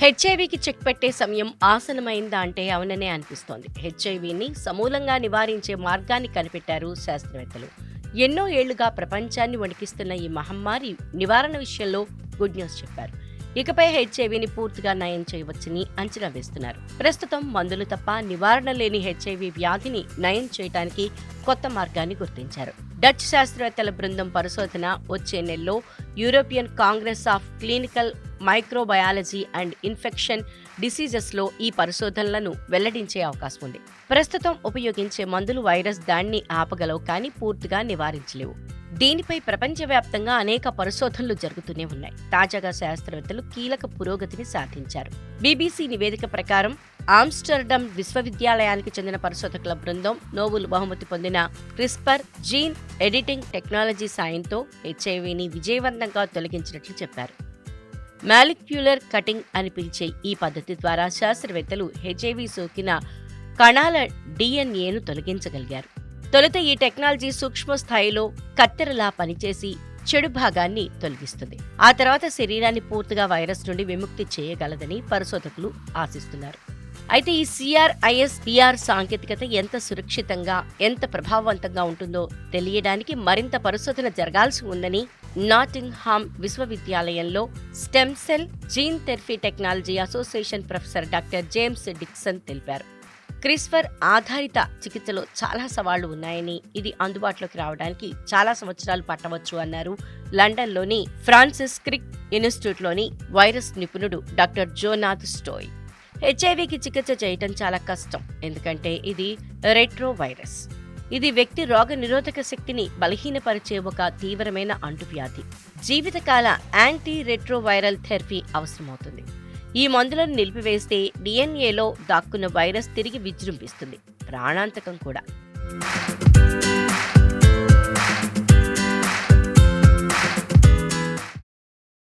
హెచ్ఐవికి check పెట్టే సమయం ఆసనమైందా అంటే అవుననే అనిపిస్తోంది. హెచ్ఐవిని సమూలంగా నివారించే మార్గాన్ని కనిపెట్టారు శాస్త్రవేత్తలు. ఎన్నో ఏళ్ళుగా ప్రపంచాన్ని వణికిస్తున్న ఈ మహమ్మారి నివారణ విషయంలో గుడ్ న్యూస్ చెప్పారు. ఇకపై హెచ్ఐవిని పూర్తిగా నయం చేయవచ్చని అంచనా వేస్తున్నారు. ప్రస్తుతం మందులు తప్ప నివారణ లేని హెచ్ఐవి వ్యాధిని నయం చేయడానికి కొత్త మార్గాన్ని గుర్తించారు. డచ్ శాస్త్రవేత్తల బృందం పరిశోధన వచ్చే నెలలో European congress of clinical microbiology and infection డిసీజెస్లో ఈ పరిశోధనలను వెల్లడించే అవకాశం ఉంది. ప్రస్తుతం ఉపయోగించే మందులు వైరస్ దాన్ని ఆపగలవు కానీ పూర్తిగా నివారించలేవు. దీనిపై ప్రపంచవ్యాప్తంగా అనేక పరిశోధనలు జరుగుతూనే ఉన్నాయి. తాజాగా శాస్త్రవేత్తలు కీలక పురోగతిని సాధించారు. బీబీసీ నివేదిక ప్రకారం ఆమ్స్టర్డమ్ విశ్వవిద్యాలయానికి చెందిన పరిశోధకుల బృందం నోబుల్ బహుమతి పొందిన క్రిస్పర్ జీన్ ఎడిటింగ్ టెక్నాలజీ సాయంతో హెచ్ఐవిని విజయవంతంగా తొలగించినట్లు చెప్పారు. మాలిక్యులర్ కటింగ్ అని పిలిచే ఈ పద్ధతి ద్వారా శాస్త్రవేత్తలు హెచ్ఐవి సోకిన కణాల డిఎన్ఏను తొలగించగలిగారు. తొలుత ఈ టెక్నాలజీ సూక్ష్మ స్థాయిలో కత్తెరలా పనిచేసి చెడు భాగాన్ని తొలగిస్తుంది. ఆ తర్వాత శరీరాన్ని పూర్తిగా వైరస్ నుండి విముక్తి చేయగలదని పరిశోధకులు ఆశిస్తున్నారు. అయితే ఈ సిఆర్ఐఎస్ పిఆర్ సాంకేతికత ఎంత సురక్షితంగా ఎంత ప్రభావవంతంగా ఉంటుందో తెలియడానికి మరింత పరిశోధన జరగాల్సి ఉందని నాటింగ్హామ్ విశ్వవిద్యాలయంలో stem cell gene therapy technology association professor doctor James Dixon తెలిపారు. క్రిస్పర్ ఆధారిత చికిత్సలో చాలా సవాళ్ళు ఉన్నాయని ఇది అందుబాటులోకి రావడానికి చాలా సంవత్సరాలు పట్టవచ్చు అన్నారు. లండన్లోని ఫ్రాన్సిస్ క్రిక్ ఇన్స్టిట్యూట్లోని వైరస్ నిపుణుడు డాక్టర్ జోనాథ్ స్టోయ్. హెచ్ఐవికి చికిత్స చేయటం చాలా కష్టం ఎందుకంటే ఇది రెట్రో వైరస్ ఇది వ్యక్తి రోగ నిరోధక శక్తిని బలహీనపరిచే ఒక తీవ్రమైన అంటువ్యాధి. జీవితకాల యాంటీ రెట్రోవైరల్ థెరపీ అవసరమవుతుంది. ఈ మందులను నిలిపివేస్తే డిఎన్ఏలో దాక్కున్న వైరస్ తిరిగి విజృంభిస్తుంది. ప్రాణాంతకం కూడా.